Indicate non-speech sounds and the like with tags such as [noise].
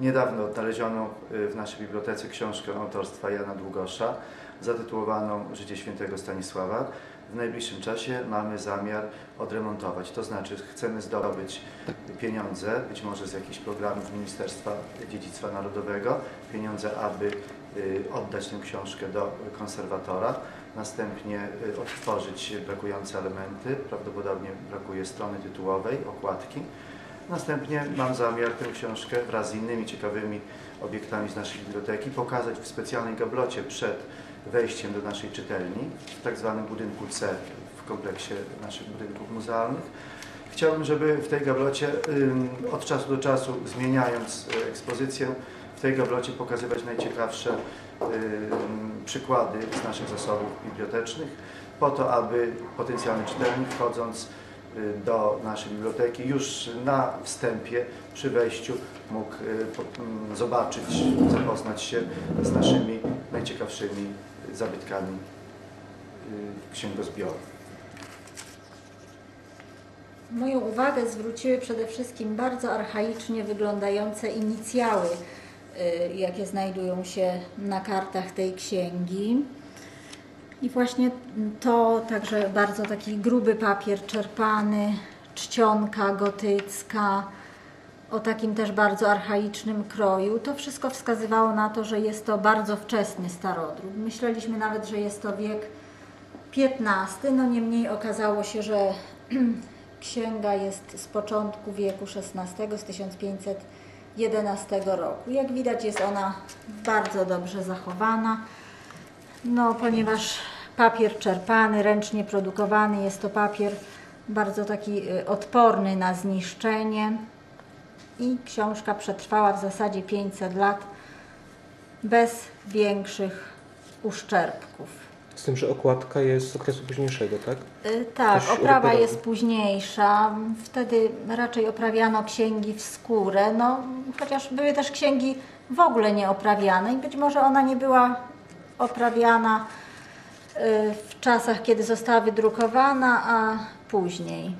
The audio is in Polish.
Niedawno odnaleziono y, w naszej bibliotece książkę autorstwa Jana Długosza zatytułowaną Życie świętego Stanisława. W najbliższym czasie mamy zamiar odremontować, to znaczy chcemy zdobyć pieniądze, być może z jakichś programów Ministerstwa Dziedzictwa Narodowego, pieniądze, aby y, oddać tę książkę do konserwatora, następnie y, odtworzyć brakujące elementy, prawdopodobnie brakuje strony tytułowej, okładki. Następnie mam zamiar tę książkę wraz z innymi ciekawymi obiektami z naszej biblioteki pokazać w specjalnej gablocie przed wejściem do naszej czytelni, w tak zwanym budynku C w kompleksie naszych budynków muzealnych. Chciałbym, żeby w tej gablocie od czasu do czasu, zmieniając y, ekspozycję, w tej gablocie pokazywać najciekawsze przykłady z naszych zasobów bibliotecznych, po to, aby potencjalny czytelnik wchodząc do naszej biblioteki już na wstępie, przy wejściu mógł y, mm, zobaczyć, zapoznać się z naszymi najciekawszymi zabytkami y, księgozbioru. Moją uwagę zwróciły przede wszystkim bardzo archaicznie wyglądające inicjały, y, jakie znajdują się na kartach tej księgi. I właśnie to także bardzo taki gruby papier czerpany, czcionka gotycka, o takim też bardzo archaicznym kroju. To wszystko wskazywało na to, że jest to bardzo wczesny starodruk. Myśleliśmy nawet, że jest to wiek XV, no niemniej okazało się, że [clears throat] księga jest z początku wieku XVI, z 1511 roku. Jak widać jest ona bardzo dobrze zachowana, no ponieważ papier czerpany, ręcznie produkowany, jest to papier bardzo taki y, odporny na zniszczenie i książka przetrwała w zasadzie 500 lat bez większych uszczerbków. Z tym, że okładka jest z okresu późniejszego, tak? Y, Tak, Coś oprawa jest późniejsza. Wtedy raczej oprawiano księgi w skórę, no, chociaż były też księgi w ogóle nie oprawiane i być może ona nie była oprawiana w czasach, kiedy została wydrukowana, a później.